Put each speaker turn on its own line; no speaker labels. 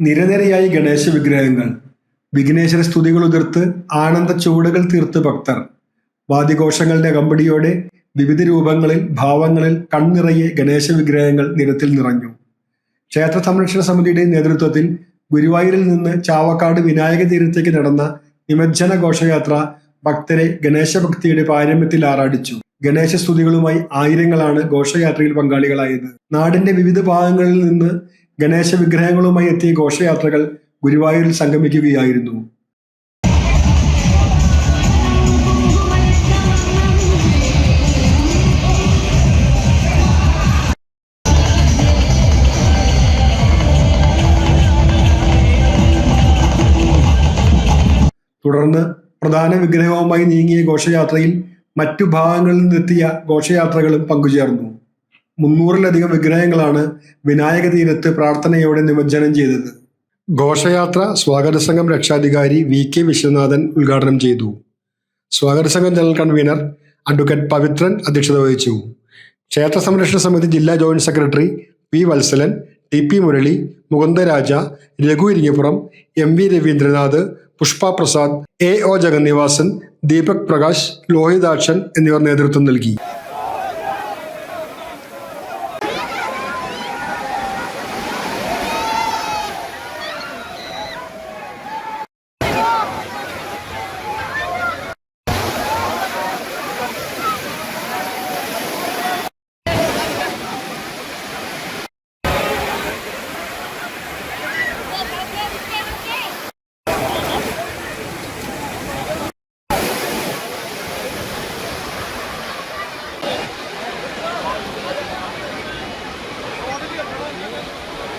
നിരനിരയായി ഗണേശ വിഗ്രഹങ്ങൾ. വിഘ്നേശ്വര സ്തുതികൾ ഉതിർത്ത് ആനന്ദ ചുവടുകൾ തീർത്ത് ഭക്തർ. വാദ്യഘോഷങ്ങളുടെ അകമ്പടിയോടെ വിവിധ രൂപങ്ങളിൽ ഭാവങ്ങളിൽ കൺനിറയെ ഗണേശ വിഗ്രഹങ്ങൾ നിരത്തിൽ നിറഞ്ഞു. ക്ഷേത്ര സംരക്ഷണ സമിതിയുടെ നേതൃത്വത്തിൽ ഗുരുവായൂരിൽ നിന്ന് ചാവക്കാട് വിനായക തീരത്തേക്ക് നടന്ന നിമജ്ജന ഘോഷയാത്ര ഭക്തരെ ഗണേശഭക്തിയുടെ പാരമ്യത്തിൽ ആറാടിച്ചു. ഗണേശ സ്തുതികളുമായി ആയിരങ്ങളാണ് ഘോഷയാത്രയിൽ പങ്കാളികളായത്. നാടിന്റെ വിവിധ ഭാഗങ്ങളിൽ നിന്ന് ഗണേശ വിഗ്രഹങ്ങളുമായി എത്തിയ ഘോഷയാത്രകൾ ഗുരുവായൂരിൽ സംഗമിക്കുകയായിരുന്നു. തുടർന്ന് പ്രധാന വിഗ്രഹവുമായി നീങ്ങിയ ഘോഷയാത്രയിൽ മറ്റു ഭാഗങ്ങളിൽ നിന്നെത്തിയ ഘോഷയാത്രകളും പങ്കുചേർന്നു. മുന്നൂറിലധികം വിഗ്രഹങ്ങളാണ് വിനായക തീരത്ത് പ്രാർത്ഥനയോടെ നിമജ്ജനം ചെയ്തത്. ഘോഷയാത്ര സ്വാഗത സംഘം രക്ഷാധികാരി വി കെ വിശ്വനാഥൻ ഉദ്ഘാടനം ചെയ്തു. സ്വാഗത സംഘം ജനറൽ കൺവീനർ അഡ്വക്കേറ്റ് പവിത്രൻ അധ്യക്ഷത വഹിച്ചു. ക്ഷേത്ര സംരക്ഷണ സമിതി ജില്ലാ joint secretary P Valsalan T P Murali Mukundaraja Raghu Iringappuram M V Raveendranath Pushpa Prasad A O Jagannivasan Deepak Prakash Lohithakshan എന്നിവർ നേതൃത്വം നൽകി.